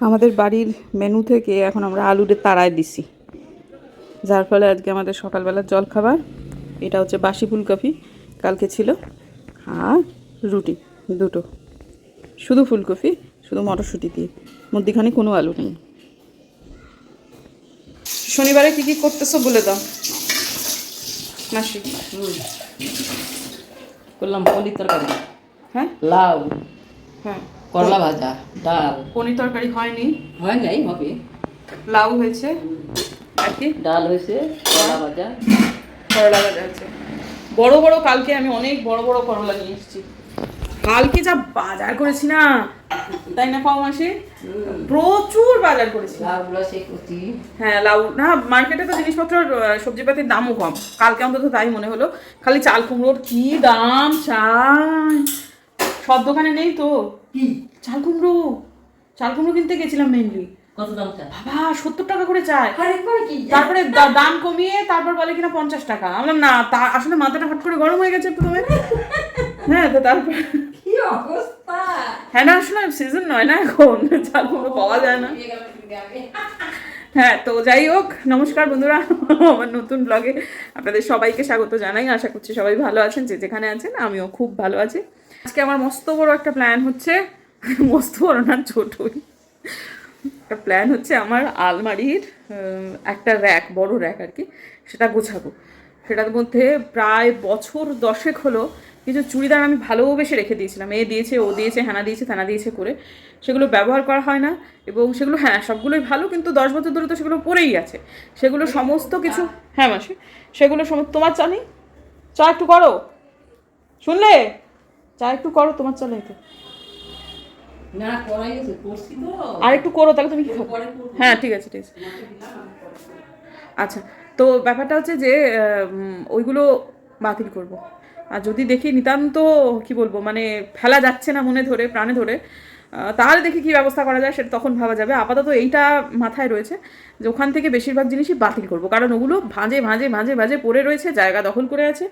আমাদের বাড়ির মেনু থেকে এখন আমরা আলুরে তাড়ায় দিছি। যার ফলে আজকে আমাদের সকালবেলার জলখাবার এটা হচ্ছে বাসি ফুলকপি কালকে ছিল। আর রুটি দুটো। শুধু ফুলকপি শুধু মটরশুঁটি দিয়ে। মধ্যিখানে কোনো আলু নেই। শনিবারে কি কি করতেছো বলে দাও। মাসি। করলাম পনির তরকারি। হ্যাঁ? লাউ। হ্যাঁ। করলা ভাজা ডাল। পনির তরকারি হয়নি? হয় নাই হবে। লাউ হয়েছে? আর কি? ডাল হয়েছে করলা ভাজা। করলা ভাজা আছে বড় বড় কালকে আমি অনেক বড় বড় করলা নিয়ে এসেছি। কালকে যা বাজার করেছি না তাই না পাও মাসি? প্রচুর বাজার করছি। হ্যাঁ লাউ না মার্কেটে তো জিনিসপত্র সবজিপাতির দামও কম। কালকে অন্তত তাই মনে হলো। খালি চাল কুমড়োর কি দাম চাই। সব দোকানে নেই তো। কি? চাল কুমড়ো। চাল কুমড়ো কিনতে গেছিলাম মেনলি কত দাম বাবা সত্তর টাকা করে চায় তারপরে দাম কমিয়ে তারপর বলে কিনা পঞ্চাশ টাকা। আমরা না তা আসলে মাথাটা হট করে গরম হয়ে গেছে প্রথমে। হ্যাঁ তো তারপর কি অবস্থা? হ্যাঁ না আসলে সিজন নয় না এখন। চাল কুমড়ো পাওয়া যায় না। হ্যাঁ তো যাই হোক নমস্কার বন্ধুরা। আমার নতুন ব্লগে আপনাদের সবাইকে স্বাগত জানাই। আশা করছি সবাই ভালো আছেন। যে যেখানে আছেন আমিও খুব ভালো আছি। আজকে আমার মস্ত বড় একটা প্ল্যান হচ্ছে। মস্ত বড় না, ছোটই। একটা প্ল্যান হচ্ছে আমার আলমারির একটা র্যাক বড় র্যাক আর কি, সেটা গোছাবো। সেটার মধ্যে প্রায় বছর দশেক হলো কিছু চুড়িদার আমি ভালোবেসে রেখে দিয়েছিলাম। এ দিয়েছে, ও দিয়েছে, হ্যানা দিয়েছে থানা দিয়েছে করে। সেগুলো ব্যবহার করা হয় না, এবং সেগুলো হ্যাঁ সবগুলোই ভালো, কিন্তু দশ বছর ধরে তো সেগুলো পরেই আছে। সেগুলো সমস্ত কিছু হ্যাঁ মাসি, সেগুলো সমস্ত তোমার নেই চা একটু করো। শুনলে? চা একটু করো তোমার চা নেই তো না করাই গেছে করছি তো। আর একটু করো তাহলে তুমি কি খাবে হ্যাঁ ঠিক আছে ঠিক আছে। আচ্ছা তো ব্যাপারটা হচ্ছে যে ওইগুলো বাতিল করব। আর যদি দেখি নিতান্ত কি বলব মানে ফেলা যাচ্ছে না মনে ধরে প্রাণে ধরে তাহলে দেখি কি ব্যবস্থা করা যায় সেটা তখন ভাবা যাবে। আপাতত এইটা মাথায় রয়েছে। যে ওখান থেকে বেশিরভাগ জিনিসই বাতিল করব। কারণ ওগুলো ভাঁজে ভাঁজে ভাঁজে ভাঁজে পড়ে রয়েছে, জায়গা দখল করে আছে।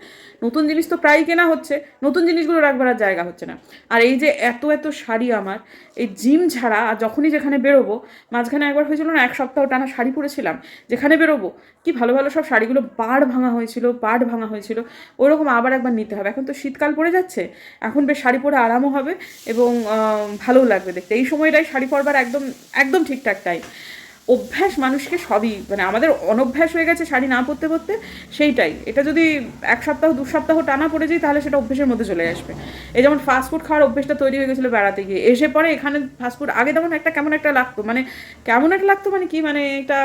নতুন জিনিস তো প্রায়ই কেনা হচ্ছে, নতুন জিনিসগুলো রাখবার আর জায়গা হচ্ছে না। আর এই যে এত এত শাড়ি আমার, এই জিম ছাড়া আর যখনই যেখানে বেরোবো, মাঝখানে একবার হয়েছিল না, এক সপ্তাহ টানা শাড়ি পরেছিলাম, যেখানে বেরোবো, কি ভালো ভালো সব শাড়িগুলো পাড় ভাঙা হয়েছিল পাড় ভাঙা হয়েছিল, ওরকম আবার একবার নিতে হবে। এখন তো শীতকাল পড়ে যাচ্ছে, এখন বেশ শাড়ি পরে আরামও হবে এবং ভালোও লাগবে দেখতে। এই সময়টাই শাড়ি পরবার একদম একদম ঠিকঠাক টাইম অভ্যাস মানুষকে সবই মানে আমাদের অনভ্যাস হয়ে গেছে শাড়ি না পরতে পরতে, সেইটাই। এটা যদি এক সপ্তাহ, দু সপ্তাহ টানা পড়ে যাই তাহলে সেটা অভ্যেসের মধ্যে চলে আসবে। এই যেমন ফাস্টফুড খাওয়ার অভ্যেসটা তৈরি হয়ে গেছিল বেড়াতে গিয়ে। এসে পরে এখানে ফাস্টফুড আগে তেমন একটা কেমন একটা লাগতো মানে কেমন একটা লাগতো মানে কি মানে এটা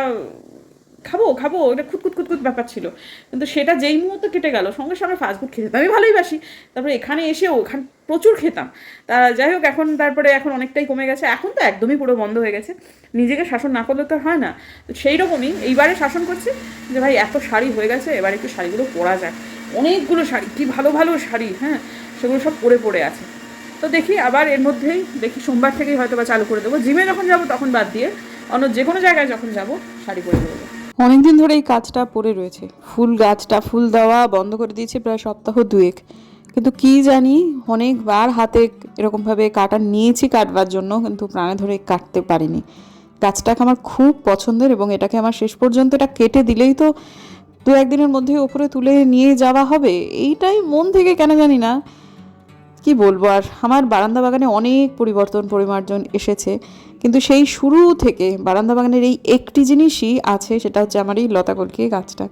খাব খাব এটা খুঁতকুত খুঁতকুত ব্যাপার ছিল। কিন্তু সেটা যেই মুহূর্তে কেটে গেল, সঙ্গে সঙ্গে ফাস্টফুড খেতে আমি ভালোই বাসি। তারপরে এখানে এসেও ওখান, প্রচুর খেতাম। তা যাই হোক, এখন তারপরে এখন অনেকটাই কমে গেছে। এখন তো একদমই পুরো বন্ধ হয়ে গেছে। নিজেকে শাসন না করলে তো হয় না। তো সেই রকমই এইবারে শাসন করছি যে, ভাই, এত শাড়ি হয়ে গেছে, এবার একটু শাড়িগুলো পরা যায় অনেকগুলো শাড়ি, কি ভালো ভালো শাড়ি হ্যাঁ? সেগুলো সব পরে পড়ে আছে। তো দেখি আবার এর মধ্যেই, দেখি সোমবার থেকেই হয়তো বা চালু করে দেবো। জিমে যখন যাব তখন বাদ দিয়ে অন্য যে কোনো জায়গায় যখন যাব, শাড়ি পরে দেবো অনেকদিন ধরে এই কাজটা পড়ে রয়েছে। ফুল গাছটা ফুল দেওয়া বন্ধ করে দিয়েছে প্রায় সপ্তাহ দুয়েক। কিন্তু কি জানি অনেকবার হাতে এরকমভাবে কাটা নিয়েছি কাটবার জন্য, কিন্তু প্রাণে ধরে কাটতে পারিনি। গাছটাকে আমার খুব পছন্দের এবং এটাকে আমার শেষ পর্যন্ত এটা কেটে দিলেই তো দু একদিনের মধ্যে ওপরে তুলে নিয়ে যাওয়া হবে। এইটাই মন থেকে কেন জানি না কি বলব, আর আমার বারান্দা বাগানে অনেক পরিবর্তন পরিমার্জন এসেছে। কিন্তু সেই শুরু থেকে বারান্দা বাগানের এই একটি জিনিসই আছে, সেটা হচ্ছে আমার এই লতা কলকে গাছটা।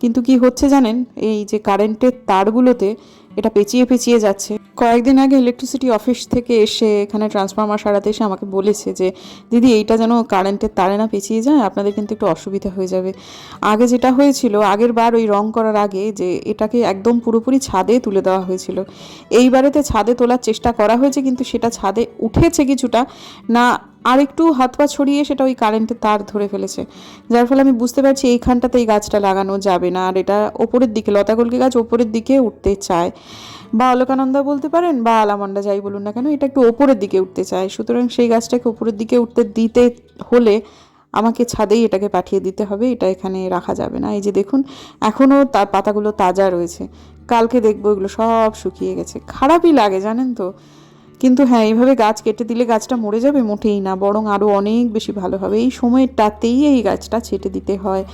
কিন্তু কি হচ্ছে জানেন, এই যে কারেন্টের তারগুলোতে এটা পেঁচিয়ে পেঁচিয়ে যাচ্ছে। কয়েকদিন আগে ইলেকট্রিসিটি অফিস থেকে এসে এখানে ট্রান্সফরমার সারাতে এসে আমাকে বলেছে যে, দিদি, এইটা যেন কারেন্টের তারে না পেঁচিয়ে যায়, আপনাদের কিন্তু একটু অসুবিধা হয়ে যাবে। আগে যেটা হয়েছিল, আগের বার ওই রং করার আগে যে, এটাকে একদম পুরোপুরি ছাদে তুলে দেওয়া হয়েছিল। এইবারেতে ছাদে তোলার চেষ্টা করা হয়েছে, কিন্তু সেটা ছাদে উঠেছে কিছুটা। না আর একটু হাত পা ছড়িয়ে সেটা ওই কারেন্টের তার ধরে ফেলেছে। যার ফলে আমি বুঝতে পারছি এইখানটাতে এই গাছটা লাগানো যাবে না, আর এটা ওপরের দিকে লতাকলকি গাছ ওপরের দিকে উঠতে চায়। বা অলকানন্দা বলতে পারেন বা আলামন্ডা যাই বলুন না কেন, এটা একটু ওপরের দিকে উঠতে চায়। সুতরাং সেই গাছটাকে ওপরের দিকে উঠতে দিতে হলে আমাকে ছাদেই এটাকে পাঠিয়ে দিতে হবে, এটা এখানে রাখা যাবে না। এই যে দেখুন, এখনও তার পাতাগুলো তাজা রয়েছে। কালকে দেখব এগুলো সব শুকিয়ে গেছে। খারাপই লাগে, জানেন তো? কিন্তু হ্যাঁ এইভাবে গাছ কেটে দিলে গাছটা মরে যাবে মোটেই না, বরং আরও অনেক বেশি ভালো হবে। এই সময়টাতেই এই গাছটা ছেটে দিতে হয়।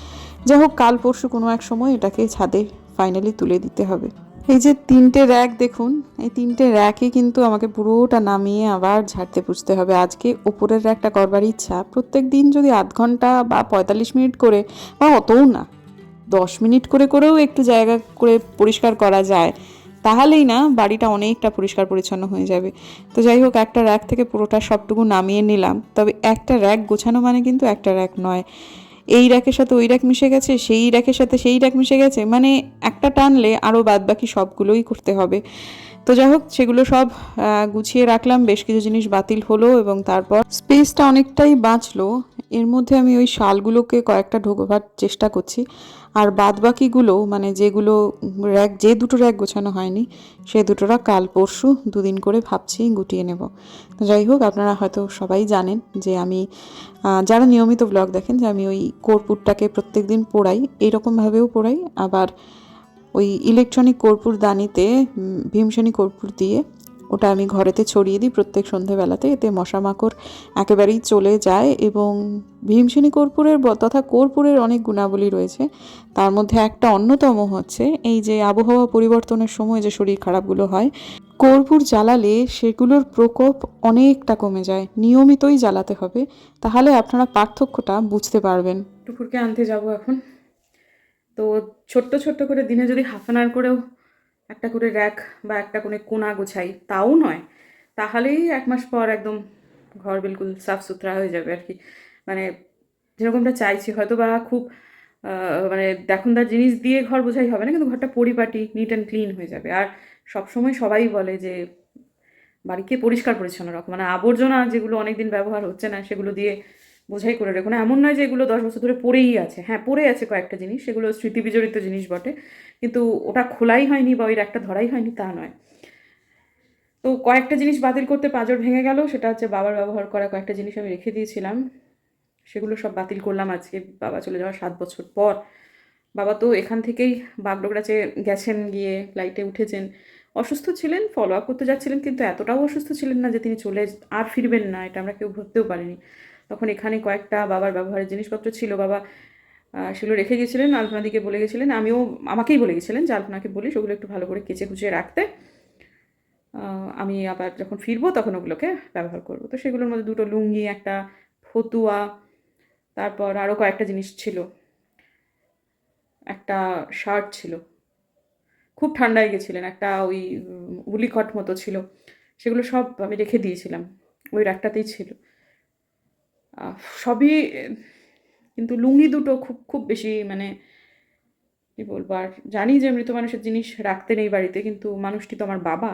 যাই হোক, কাল পরশু কোনো এক সময় এটাকে ছাদে ফাইনালি তুলে দিতে হবে। এই যে তিনটে র্যাক দেখুন, এই তিনটে র্যাকে কিন্তু আমাকে পুরোটা নামিয়ে আবার ঝাড়তে পুছতে হবে। আজকে ওপরের র্যাকটা করবার ইচ্ছা, প্রত্যেক দিন যদি আধ ঘণ্টা বা পঁয়তাল্লিশ মিনিট করে, বা অতও না, দশ মিনিট করে করেও একটু জায়গা করে পরিষ্কার করা যায়। তাহলেই না বাড়িটা অনেকটা পরিষ্কার পরিচ্ছন্ন হয়ে যাবে। তো যাই হোক, একটা র্যাক থেকে পুরোটা সবটুকু নামিয়ে নিলাম। তবে একটা র্যাক গোছানো মানে কিন্তু একটা র্যাক নয়। এই র্যাকের সাথে ওই র্যাক মিশে গেছে, সেই র্যাকের সাথে সেই র্যাক মিশে গেছে মানে একটা টানলে আরও বাদ বাকি সবগুলোই করতে হবে। তো যাই হোক, সেগুলো সব গুছিয়ে রাখলাম, বেশ কিছু জিনিস বাতিল হলো এবং তারপর স্পেসটা অনেকটাই বাঁচলো। এর মধ্যে আমি ওই শালগুলোকে কয়েকটা ঢোকবার চেষ্টা করছি। আর বাদ বাকিগুলো মানে যেগুলো র্যাক যে দুটো র্যাক গোছানো হয়নি, সে দুটোরা কাল পরশু দুদিন করে ভাবছি গুটিয়ে নেব। তো যাই হোক, আপনারা হয়তো সবাই জানেন যে আমি যারা নিয়মিত ব্লগ দেখেন, যে আমি ওই কর্পূরটাকে প্রত্যেক দিন পোড়াই এইরকমভাবেও পোড়াই, আবার ওই ইলেকট্রনিক কর্পূর দানিতে ভীমসেনী কর্পূর দিয়ে ওটা আমি ঘরেতে ছড়িয়ে দিই প্রত্যেক সন্ধেবেলাতে, এতে মশা মাকড় একেবারেই চলে যায় এবং ভীমসেনী কর্পূরের তথা কর্পূরের অনেক গুণাবলী রয়েছে। তার মধ্যে একটা অন্যতম হচ্ছে এই যে আবহাওয়া পরিবর্তনের সময় যে শরীর খারাপগুলো হয়, কর্পূর জ্বালালে সেগুলোর প্রকোপ অনেকটা কমে যায়, নিয়মিতই জ্বালাতে হবে। তাহলে আপনারা পার্থক্যটা বুঝতে পারবেন। টুকুরকে আনতে যাব এখন। তো ছোট্ট ছোট্ট করে দিনে যদি হাফ অ্যান আওয়ার করেও একটা করে র্যাক বা একটা করে কোনা গোছাই, তাও নয়। তাহলেই এক মাস পর একদম ঘর বিলকুল সাফ সুতরা হয়ে যাবে আর কি। মানে যেরকমটা চাইছি হয়তো বা খুব মানে দেখনদার জিনিস দিয়ে ঘর বোঝাই হবে না, কিন্তু ঘরটা পরিপাটি নিট অ্যান্ড ক্লিন হয়ে যাবে। আর সবসময় সবাই বলে যে, বাড়িকে পরিষ্কার পরিচ্ছন্ন রাখো। মানে আবর্জনা যেগুলো অনেকদিন ব্যবহার হচ্ছে না, সেগুলো দিয়ে বোঝাই করে রেখো না। এমন নয় যে এগুলো দশ বছর ধরে পড়েই আছে। হ্যাঁ পড়ে আছে কয়েকটা জিনিস, সেগুলো স্মৃতি বিজড়িত জিনিস বটে। কিন্তু ওটা খোলাই হয়নি বা ওই একটা ধরাই হয়নি, তা নয়। তো কয়েকটা জিনিস বাতিল করতে পাঁজর ভেঙে গেল, সেটা হচ্ছে বাবার ব্যবহার করা কয়েকটা জিনিস আমি রেখে দিয়েছিলাম। সেগুলো সব বাতিল করলাম আজকে, বাবা চলে যাওয়ার সাত বছর পর। বাবা তো এখান থেকেই বাগডোগরাচে গেছেন, গিয়ে ফ্লাইটে উঠেছেন। অসুস্থ ছিলেন ফলো আপ করতে যাচ্ছিলেন, কিন্তু এতটাও অসুস্থ ছিলেন না যে তিনি চলে আর ফিরবেন না, এটা আমরা কেউ ভাবতেও পারিনি। তখন এখানে কয়েকটা বাবার ব্যবহারের জিনিসপত্র ছিল। বাবা সেগুলো রেখে গেছিলেন আলপনাদিকে বলে গেছিলেন, আমিও আমাকেই বলে গেছিলেন যে আলপনাকে বলি সেগুলো একটু ভালো করে কেচে কুচিয়ে রাখতে। আমি আবার যখন ফিরবো তখন ওগুলোকে ব্যবহার করব। তো সেগুলোর মধ্যে দুটো লুঙ্গি, একটা ফতুয়া, তারপর আরও কয়েকটা জিনিস ছিল। একটা শার্ট ছিল। খুব ঠান্ডায় গেছিলেন, একটা ওই উলিকট মতো ছিল। সেগুলো সব আমি রেখে দিয়েছিলাম, ওই রাগটাতেই ছিল। সবই কিন্তু লুঙ্গি দুটো খুব খুব বেশি মানে কী বলব, আর জানি যে মৃত মানুষের জিনিস রাখতে নেই বাড়িতে, কিন্তু মানুষটি তো আমার বাবা।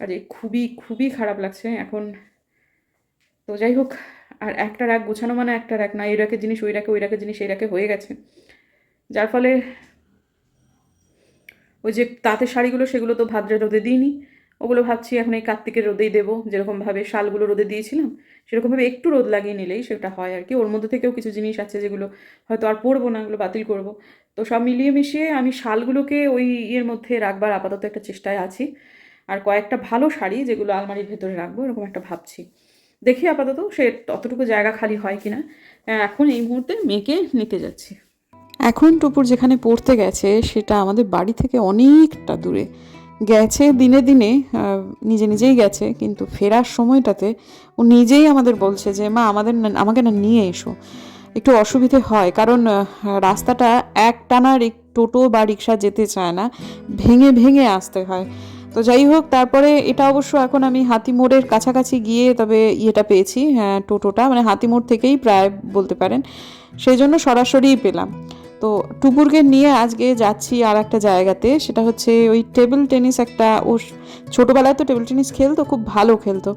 আর এই খুবই খুবই খারাপ লাগছে এখন। তো যাই হোক, আর একটা রাগ গোছানো মানে একটা রাগ না, এই রাকের জিনিস, ওই রাকে ওই রাকের জিনিস, এই রাকে হয়ে গেছে। যার ফলে ওই যে তাঁতের শাড়িগুলো, সেগুলো তো ভাদ্রে রোদে দিইনি। ওগুলো ভাবছি এখন এই কার্তিকের রোদেই দেবো। যেরকমভাবে শালগুলো রোদে দিয়েছিলাম সেরকমভাবে একটু রোদ লাগিয়ে নিলেই সেটা হয় আর কি। ওর মধ্যে থেকেও কিছু জিনিস আছে যেগুলো হয়তো আর পরবো না ওগুলো বাতিল করব। তো সব মিলিয়ে মিশিয়ে আমি শালগুলোকে ওই ইয়ের মধ্যে রাখবার আপাতত একটা চেষ্টায় আছি। আর কয়েকটা ভালো শাড়ি যেগুলো আলমারির ভেতরে রাখব এরকম একটা ভাবছি। দেখি আপাতত সে ততটুকু জায়গা খালি হয় কিনা আহ, এখন এই মুহূর্তে মেয়েকে নিতে যাচ্ছি। এখন টুপুর যেখানে পড়তে গেছে সেটা আমাদের বাড়ি থেকে অনেকটা দূরে। গেছে, দিনে দিনে নিজে নিজেই গেছে, কিন্তু ফেরার সময়টাতে ও নিজেই আমাদের বলছে যে, মা, আমাদের আমাকে না নিয়ে এসো। একটু অসুবিধে হয়, কারণ রাস্তাটা এক টানার টোটো বা রিক্সা যেতে চায় না, ভেঙে ভেঙে আসতে হয়। তো যাই হোক, তারপরে এটা অবশ্য এখন আমি হাতিমোড়ের কাছাকাছি গিয়ে তবে ইয়েটা পেয়েছি হ্যাঁ টোটোটা মানে হাতিমোড় থেকেই প্রায় বলতে পারেন, সেই জন্য সরাসরিই পেলাম। তো টুপুরকে নিয়ে আজকে যাচ্ছি আর একটা জায়গাতে, সেটা হচ্ছে ওই টেবিল টেনিস একটা, ওর ছোটোবেলায় তো টেবিল টেনিস খেলতো, খুব ভালো খেলতো।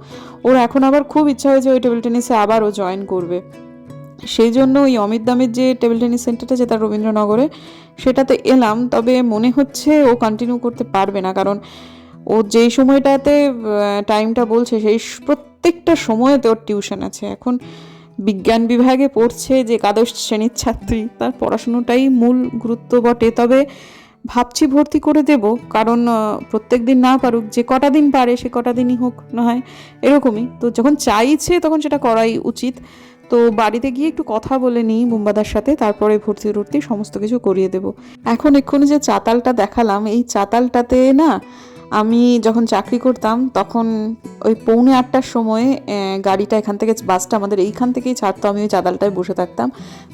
ওর এখন আবার খুব ইচ্ছা হয়েছে ওই টেবিল টেনিসে আবার ও জয়েন করবে। সেই জন্য ওই অমিত দামের যে টেবিল টেনিস সেন্টারটা যেটা রবীন্দ্রনগরে, সেটাতে এলাম। তবে মনে হচ্ছে ও কন্টিনিউ করতে পারবে না, কারণ ও যেই সময়টাতে টাইমটা বলছে, সেই প্রত্যেকটা সময়তে ওর টিউশন আছে। এখন বিজ্ঞান বিভাগে পড়ছে যে একাদশ শ্রেণির ছাত্রী। তার পড়াশুনোটাই মূল গুরুত্ব বটে। তবে ভাবছি ভর্তি করে দেব, কারণ প্রত্যেক দিন না পারুক, যে কটা দিন পারে সে কটা দিনই হোক না হয়, এরকমই। তো যখন চাইছে তখন সেটা করাই উচিত। তো বাড়িতে গিয়ে একটু কথা বলে নিই বুম্বাদার সাথে, তারপরে ভর্তি টর্তি সমস্ত কিছু করিয়ে দেব। এখন এক্ষুনি যে চাতালটা দেখালাম, এই চাতালটাতে না আমি যখন চাকরি করতাম, তখন ওই পৌনে আটটার সময় গাড়িটা এখান থেকে, বাসটা আমাদের এইখান থেকেই ছাড়তো। আমি ওই চাদালটায় বসে থাকতাম।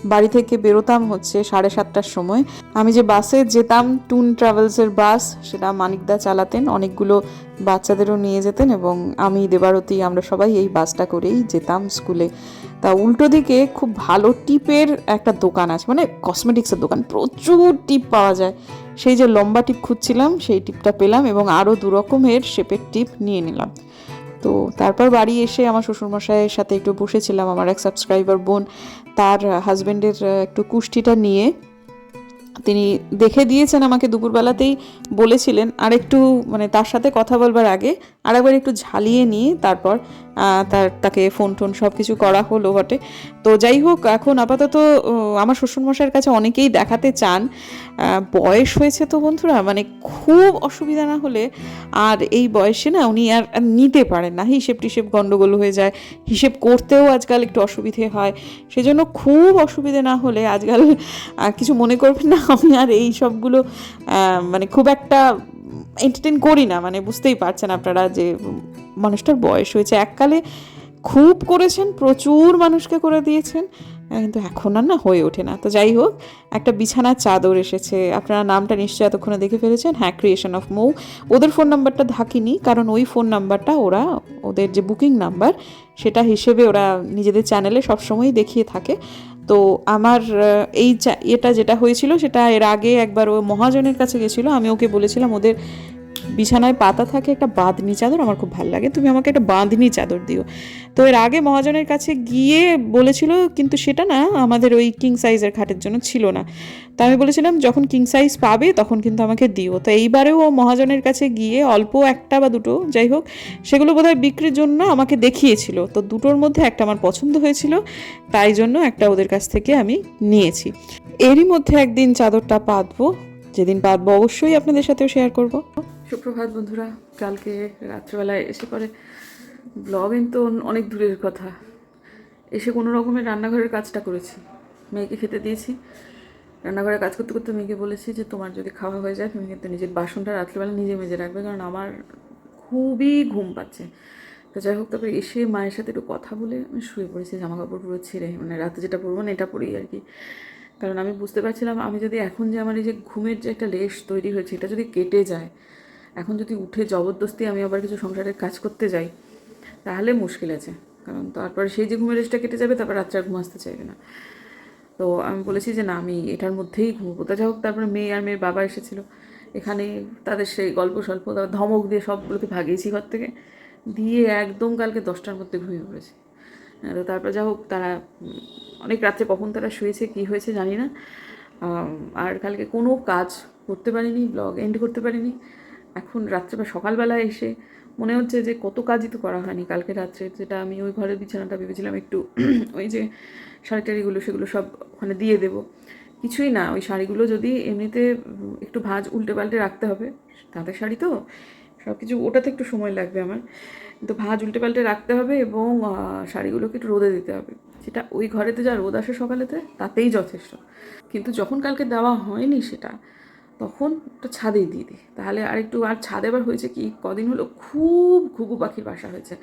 বাড়ি থেকে বেরোতাম হচ্ছে সাড়ে সাতটার সময়। আমি যে বাসে যেতাম, টুন ট্রাভেলসের বাস, সেটা মানিকদা চালাতেন। অনেকগুলো বাচ্চাদেরও নিয়ে যেতেন এবং আমি, দেবারতী, আমরা সবাই এই বাসটা করেই যেতাম স্কুলে। তা উল্টো দিকে খুব ভালো টিপের একটা দোকান আছে মানে কসমেটিক্সের দোকান, প্রচুর টিপ পাওয়া যায়। সেই যে লম্বা টিপ খুঁজছিলাম, সেই টিপটা পেলাম এবং আরও দু রকমের শেপের টিপ নিয়ে নিলাম। তো তারপর বাড়ি এসে আমার শ্বশুরমশাইয়ের সাথে একটু বসেছিলাম, আমার এক সাবস্ক্রাইবার বোন, তার হাজব্যান্ডের একটু কুষ্টিটা নিয়ে। তিনি দেখে দিয়েছেন আমাকে দুপুরবেলাতেই বলেছিলেন আর একটু মানে তার সাথে কথা বলবার আগে আরেকবার একটু ঝালিয়ে নিয়ে তারপর তার, তাকে ফোন টোন সব কিছু করা হলো বটে। তো যাই হোক, এখন আপাতত আমার শ্বশুরমশাইয়ের কাছে অনেকেই দেখাতে চান। বয়স হয়েছে তো বন্ধুরা মানে খুব অসুবিধা না হলে আর এই বয়সে না উনি আর নিতে পারেন না। হিসেব টিসেব গন্ডগোল হয়ে যায়, হিসেব করতেও আজকাল একটু অসুবিধে হয়। সেজন্য খুব অসুবিধে না হলে আজকাল কিছু মনে করবেন না। আমি আর এই সবগুলো মানে খুব একটা এন্টারটেন করি না। মানে বুঝতেই পারছেন আপনারা যে, মানুষটার বয়স হয়েছে। এককালে খুব করেছেন, প্রচুর মানুষকে করে দিয়েছেন কিন্তু এখন আর না হয়ে ওঠে না। তো যাই হোক, একটা বিছানার চাদর এসেছে। আপনারা নামটা নিশ্চয়ই এতক্ষণে দেখে ফেলেছেন। হ্যাঁ ক্রিয়েশন অফ মৌ ওদের ফোন নাম্বারটা থাকিনি কারণ ওই ফোন নাম্বারটা ওরা, ওদের যে বুকিং নাম্বার সেটা হিসেবে ওরা নিজেদের চ্যানেলে সবসময়ই দেখিয়ে থাকে। তো আমার এই এটা যেটা হয়েছিল সেটা এর আগে একবার ও মহাজনের কাছে গেছিল, আমি ওকে বলেছিলাম ওদের বিছানায় পাতা থাকে, একটা বাঁধনি চাদর, আমার খুব ভালো লাগে। তুমি আমাকে একটা বাঁধনি চাদর দিও। তো এর আগে মহাজনের কাছে গিয়ে বলেছিল, কিন্তু সেটা না, আমাদের ওই কিং সাইজের খাটের জন্য ছিল না। তা আমি বলেছিলাম, যখন কিং সাইজ পাবে, তখন কিন্তু আমাকে দিও। তো এইবারেও মহাজনের কাছে গিয়ে অল্প একটা বা দুটো, যাই হোক, সেগুলো বোধহয় বিক্রির জন্য আমাকে দেখিয়েছিল। তো দুটোর মধ্যে একটা আমার পছন্দ হয়েছিল, তাই জন্য একটা ওদের কাছ থেকে আমি নিয়েছি। এরই মধ্যে একদিন চাদরটা পাতবো। যেদিন পাতবো, অবশ্যই আপনাদের সাথেও শেয়ার করব। সুপ্রভাত বন্ধুরা, কালকে রাত্রেবেলায় এসে পরে ব্লগিং তো অনেক দূরের কথা। এসে কোনো রকমের রান্নাঘরের কাজটা করেছি। মেয়েকে খেতে দিয়েছি। রান্নাঘরে কাজ করতে করতে মেয়েকে বলেছি যে, তোমার যদি খাওয়া হয়ে যায়, তুমি কিন্তু নিজের বাসনটা রাত্রিবেলা নিজে মেজে রাখবে। কারণ আমার খুবই ঘুম পাচ্ছে। তো যাই হোক, তারপরে এসে মায়ের সাথে একটু কথা বলে আমি শুয়ে পড়েছি জামা কাপড় পুরো ছেড়ে। মানে রাতে যেটা পরবো না, এটা পরেই আর কি। কারণ আমি বুঝতে পারছিলাম, আমি যদি এখন যে আমার এই যে ঘুমের যে একটা লেশ তৈরি হয়েছে, এটা যদি কেটে যায় এখন যদি উঠে জবরদস্তি আমি আবার কিছু সংসারের কাজ করতে যাই, তাহলে মুশকিল আছে। কারণ তারপরে সেই যে ঘুমের রেসটা কেটে যাবে, তারপর রাত্রে আর ঘুম আসতে চাইবে না। তো আমি বলেছি যে, না, আমি এটার মধ্যেই ঘুমবো। তা যাই হোক, তারপরে মেয়ে আর মেয়ের বাবা এসেছিল। এখানে তাদের সেই গল্প স্বল্প, তারপর ধমক দিয়ে সবগুলোকে ভাগিয়েছি ঘর থেকে। দিয়ে একদম কালকে দশটার মধ্যে ঘুমিয়ে পড়েছি। তো তারপর যা হোক, তারা অনেক রাত্রে কখন তারা শুয়েছে, কী হয়েছে জানি না। আর কালকে কোনো কাজ করতে পারিনি, ব্লগ এন্ড করতে পারিনি। এখন রাত্রে বা সকালবেলায় এসে মনে হচ্ছে যে কত কাজই তো করা হয়নি কালকে রাত্রে, যেটা আমি ওই ঘরের বিছানাটা ভেবেছিলাম একটু ওই যে শাড়ি টাড়িগুলো সেগুলো সব ওখানে দিয়ে দেবো। কিছুই না, ওই শাড়িগুলো যদি এমনিতে একটু ভাঁজ উল্টে পাল্টে রাখতে হবে, তাঁতের শাড়ি তো সব কিছু ওটাতে একটু সময় লাগবে আমার। তো ভাঁজ উল্টে পাল্টে রাখতে হবে এবং শাড়িগুলোকে একটু রোদে দিতে হবে। সেটা ওই ঘরেতে যা রোদ আসে সকালেতে, তাতেই যথেষ্ট। কিন্তু যখন কালকে দেওয়া হয়নি সেটা তখন একটা ছাদেই দিয়ে দিই। তাহলে আর একটু আর ছাদে এবার হয়েছে কি, কদিন হলো খুব ঘুঘু পাখির বাসা হয়েছে।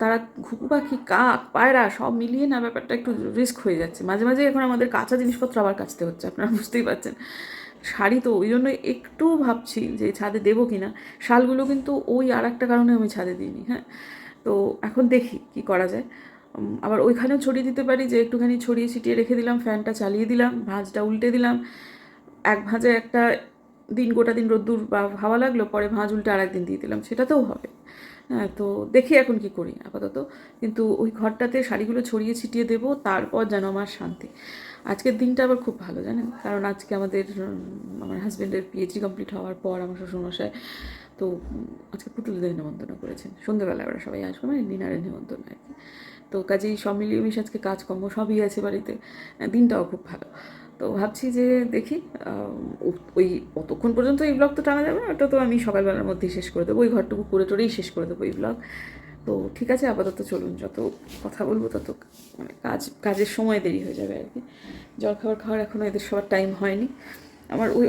তারা ঘুঘু পাখি, কাক, পায়রা সব মিলিয়ে না ব্যাপারটা একটু রিস্ক হয়ে যাচ্ছে। মাঝে মাঝে এখন আমাদের কাঁচা জিনিসপত্র আবার কাচতে হচ্ছে, আপনারা বুঝতেই পারছেন। শাড়ি তো ওই জন্য একটু ভাবছি যে ছাদে দেবো কি না। শালগুলো কিন্তু ওই আর একটা কারণে আমি ছাদে দিইনি হ্যাঁ। তো এখন দেখি কি করা যায়। আবার ওইখানেও ছড়িয়ে দিতে পারি যে একটুখানি ছড়িয়ে ছিটিয়ে রেখে দিলাম, ফ্যানটা চালিয়ে দিলাম, ভাঁজটা উল্টে দিলাম। এক ভাঁজে একটা দিন, গোটা দিন রোদ্দুর বা হাওয়া লাগল, পরে ভাঁজ উল্টে আর একদিন দিয়ে দিলাম, সেটাতেও হবে। হ্যাঁ তো দেখি এখন কি করি আপাতত। কিন্তু ওই ঘরটাতে শাড়িগুলো ছড়িয়ে ছিটিয়ে দেবো, তারপর যেন আমার শান্তি। আজকের দিনটা আবার খুব ভালো, জানেন? কারণ আজকে আমাদের আমার হাজব্যান্ডের পিএইচডি কমপ্লিট হওয়ার পর আমার শ্বশুরমশাই তো আজকে পুতুলদের নিমন্ত্রণ করেছেন। সন্ধ্যেবেলায় ওরা সবাই আসবে মানে ডিনারের নিমন্ত্রণ আর কি। তো কাজেই সব মিলিয়ে মিশে আজকে কাজকর্ম সবই আছে বাড়িতে। দিনটাও খুব ভালো। তো ভাবছি যে দেখি ওই অতক্ষণ পর্যন্ত এই ব্লগ তো টানা যাবে না ওটা তো আমি সকালবেলার মধ্যেই শেষ করে দেবো, ওই ঘরটুকু করে টোরেই শেষ করে দেবো এই ব্লগ তো ঠিক আছে, আপাতত চলুন, যত কথা বলব তত মানে কাজ, কাজের সময় দেরি হয়ে যাবে আর কি। জল খাবার খাওয়ার এখনও এদের সবার টাইম হয়নি। আমার ওই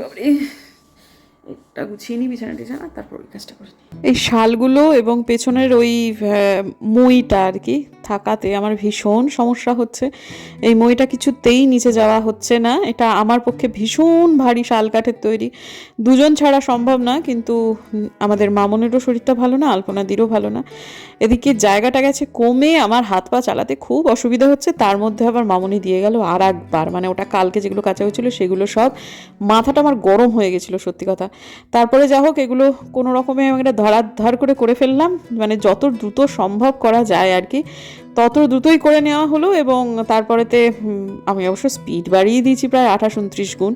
এটা গুছিয়ে নিই বিছানা টিছানা তারপর ওই কাজটা করে নিই এই শালগুলো এবং পেছনের ওই মইটা আর কি থাকাতে আমার ভীষণ সমস্যা হচ্ছে। এই মইটা কিছুতেই নিচে যাওয়া হচ্ছে না। এটা আমার পক্ষে ভীষণ ভারী শাল কাঠের তৈরি। দুজন ছাড়া সম্ভব না, কিন্তু আমাদের মামনেরও শরীরটা ভালো না, আলপনাদিরও ভালো না। এদিকে জায়গাটা গেছে কমে, আমার হাত পা চালাতে খুব অসুবিধা হচ্ছে, তার মধ্যে আবার মামনি দিয়ে গেল আর একবার। মানে ওটা কালকে যেগুলো কাঁচা হয়েছিল সেগুলো সব, মাথাটা আমার গরম হয়ে গেছিল, সত্যি কথা। তারপরে যা হোক, এগুলো কোনো রকমে আমি একটা ধরার ধার করে করে ফেললাম। মানে যত দ্রুত সম্ভব করা যায় আর কি, তত দ্রুতই করে নেওয়া হলো এবং তারপরেতে আমি অবশ্য স্পিড বাড়িয়ে দিয়েছি প্রায় আঠাশ, উনত্রিশ গুণ।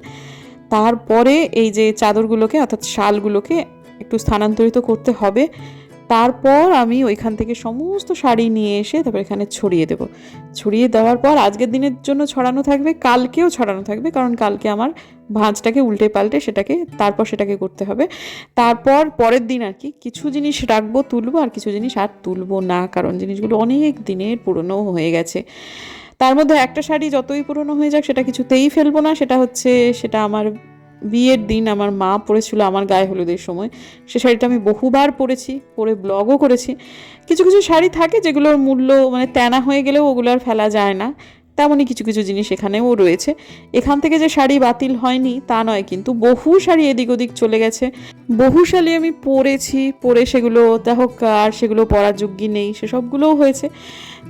তারপরে এই যে চাদরগুলোকে অর্থাৎ শালগুলোকে একটু স্থানান্তরিত করতে হবে। তারপর আমি ওইখান থেকে সমস্ত শাড়ি নিয়ে এসে তারপর এখানে ছড়িয়ে দেব। ছড়িয়ে দেওয়ার পর আজকের দিনের জন্য ছড়ানো থাকবে, কালকেও ছড়ানো থাকবে, কারণ কালকে আমার ভাঁজটাকে উল্টে পাল্টে সেটাকে তারপর সেটাকে করতে হবে। তারপর পরের দিন আর কি কিছু জিনিস রাখব, তুলবো, আর কিছু জিনিস আর তুলবো না, কারণ জিনিসগুলো অনেক দিনের পুরনো হয়ে গেছে। তার মধ্যে একটা শাড়ি যতই পুরনো হয়ে যাক, সেটা কিছুতেই ফেলব না। সেটা হচ্ছে, সেটা আমার বিয়ের দিন আমার মা পরেছিল আমার গায়ে হলুদের সময়। সে শাড়িটা আমি বহুবার পরেছি, পরে ব্লগও করেছি। কিছু কিছু শাড়ি থাকে যেগুলোর মূল্য মানে তেনা হয়ে গেলেও ওগুলো আর ফেলা যায় না। তেমনই কিছু কিছু জিনিস এখানেও রয়েছে। এখান থেকে যে শাড়ি বাতিল হয়নি, তা নয়, কিন্তু বহু শাড়ি এদিক ওদিক চলে গেছে। বহু শাড়ি আমি পরেছি, পরে সেগুলো হোক, আর সেগুলো পরার যোগ্যই নেই সেসবগুলোও হয়েছে।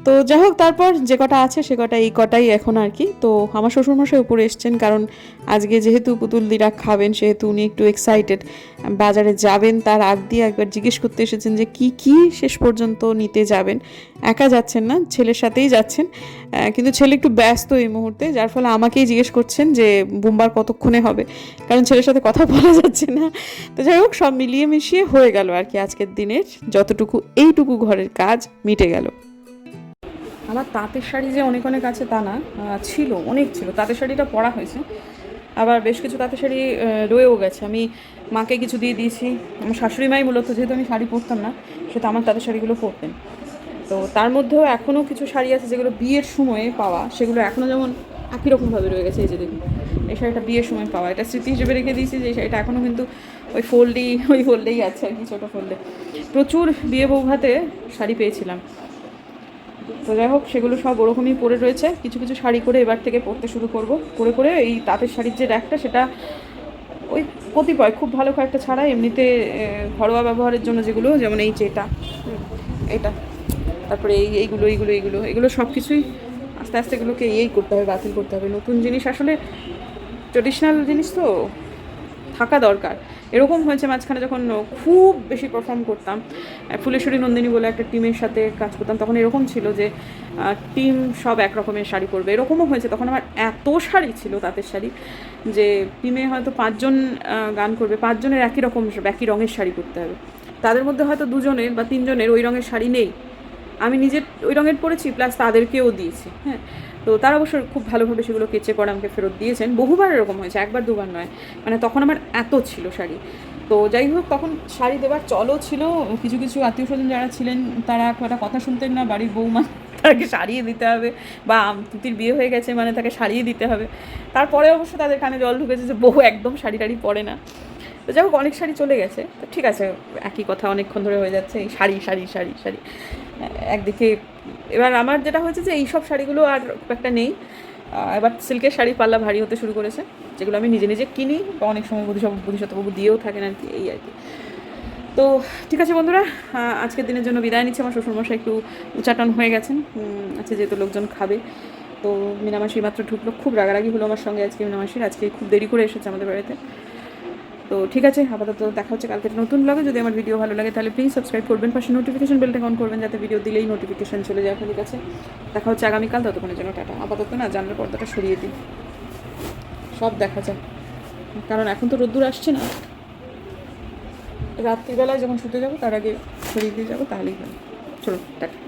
তো যাই হোক, তারপর যে কটা আছে সে কটা, এই কটাই এখন আর কি। তো আমার শ্বশুরমশাই উপরে এসছেন, কারণ আজকে যেহেতু পুতুল দিরা খাবেন, সেহেতু উনি একটু এক্সাইটেড বাজারে যাবেন, তার আগ দিয়ে একবার জিজ্ঞেস করতে এসেছেন যে কি কি শেষ পর্যন্ত নিতে যাবেন। একা যাচ্ছেন না, ছেলের সাথেই যাচ্ছেন। কিন্তু ছেলে একটু ব্যস্ত এই মুহূর্তে, যার ফলে আমাকেই জিজ্ঞেস করছেন যে বুমবার কতক্ষণে হবে? কারণ ছেলের সাথে কথা বলা যাচ্ছে না। তো যাই হোক, সব মিলিয়ে মিশিয়ে হয়ে গেল আর কি আজকের দিনের। যতটুকু, এইটুকু ঘরের কাজ মিটে গেল। আমার তাঁতের শাড়ি যে অনেক অনেক আছে তা না ছিল, অনেক ছিল। তাঁতের শাড়িটা পরা হয়েছে। আবার বেশ কিছু তাঁতের শাড়ি রয়েও গেছে। আমি মাকে কিছু দিয়ে দিয়েছি। আমার শাশুড়ি মাই মূলত, যেহেতু আমি শাড়ি পরতাম না সেটা আমার তাঁতের শাড়িগুলো পরতেন। তো তার মধ্যেও এখনও কিছু শাড়ি আছে, যেগুলো বিয়ের সময়ে পাওয়া, সেগুলো এখনও যেমন একই রকমভাবে রয়ে গেছে। এই যে দেখুন, এই শাড়িটা বিয়ের সময় পাওয়া। এটা স্মৃতি হিসেবে রেখে দিয়েছি যে শাড়িটা এখনও কিন্তু ওই ফোল্ডেই ওই ফোল্ডেই আছে আর কি, ছোটো ফোল্ডে প্রচুর বিয়ে বৌভাতে শাড়ি পেয়েছিলাম। তো যাই হোক, সেগুলো সব ওরকমই পরে রয়েছে। কিছু কিছু শাড়ি করে এবার থেকে পরতে শুরু করব। করে করে এই তাঁতের শাড়ির যে র্যাকটা, সেটা ওই কতিপয় খুব ভালো কয়েকটা ছাড়া এমনিতে ঘরোয়া ব্যবহারের জন্য যেগুলো, যেমন এই যে এটা, তারপরে এই, এইগুলো এইগুলো এইগুলো, এগুলো সব কিছুই আস্তে আস্তে এগুলোকে এই করতে হবে, বাতিল করতে হবে। নতুন জিনিস আসলে ট্রেডিশনাল জিনিস তো থাকা দরকার। এরকম হয়েছে মাঝখানে যখন খুব বেশি পারফর্ম করতাম ফুলেশ্বরী নন্দিনী বলে একটা টিমের সাথে কাজ করতাম, তখন এরকম ছিল যে টিম সব এক রকমের শাড়ি পরবে। এরকমও হয়েছে, তখন আমার এত শাড়ি ছিল তাঁতের শাড়ি যে টিমে হয়তো পাঁচজন গান করবে, পাঁচজনের একই রকম, একই রঙের শাড়ি করতে হবে। তাদের মধ্যে হয়তো দুজনের বা তিনজনের ওই রঙের শাড়ি নেই। আমি নিজে ওই রঙের পরেছি প্লাস তাদেরকেও দিয়েছি হ্যাঁ। তো তারা অবশ্য খুব ভালোভাবে সেগুলো কেচে করে আমাকে ফেরত দিয়েছেন। বহুবার এরকম হয়েছে, একবার, দুবার নয়। মানে তখন আমার এত ছিল শাড়ি। তো যাই হোক, তখন শাড়ি দেওয়ার চলও ছিল। কিছু কিছু আত্মীয় স্বজন যারা ছিলেন, তারা একটা কথা শুনতেন না। বাড়ির বৌমা তাকে সারিয়ে দিতে হবে বা তুতির বিয়ে হয়ে গেছে মানে তাকে সারিয়ে দিতে হবে। তারপরে অবশ্য তাদের কানে জল ঢুকেছে যে বউ একদম শাড়ি টাড়ি পরে না। তো যাই হোক, অনেক শাড়ি চলে গেছে। তো ঠিক আছে, একই কথা অনেকক্ষণ ধরে হয়ে যাচ্ছে, এই শাড়ি শাড়ি শাড়ি শাড়ি। একদিকে, এবার আমার যেটা হয়েছে যে এইসব শাড়িগুলো আর খুব একটা নেই। এবার সিল্কের শাড়ি পাল্লা ভারী হতে শুরু করেছে, যেগুলো আমি নিজে নিজে কিনি বা অনেক সময় বুধিসব বুধিশতবাবু দিয়েও থাকেন আর কি, এই আর কি। তো ঠিক আছে বন্ধুরা আজকের দিনের জন্য বিদায় নিচ্ছে। আমার শ্বশুরমশাই একটু উচ্চাটন হয়ে গেছেন। আজকে যেহেতু লোকজন খাবে। তো মিনামাসি মাত্র ঢুকলো। খুব রাগারাগি হলো আমার সঙ্গে আজকে মিনামাসির। আজকে খুব দেরি করে এসেছে আমাদের বাড়িতে। তো ঠিক আছে, আপাতত দেখা হচ্ছে কালকে নতুন ব্লগে যদি আমার ভিডিও ভালো লাগে তাহলে প্লিজ সাবস্ক্রাইব করবেন, পাশে নোটিফিকেশন বেলটা অন করবেন যাতে ভিডিও দিলেই নোটিফিকেশন চলে যায় আপনাদের কাছে। দেখা হচ্ছে আগামীকাল, ততক্ষণের জন্য টাটা। আপাতত না, জানলার পর্দাটা সরিয়ে দিই। সব দেখা যায় কারণ এখন তো রোদ্দুর আসছে না। রাত্রিবেলায় যখন শুতে যাব, তার আগে সরিয়ে দিয়ে যাব, তাহলেই ভালো চলো, টাটা।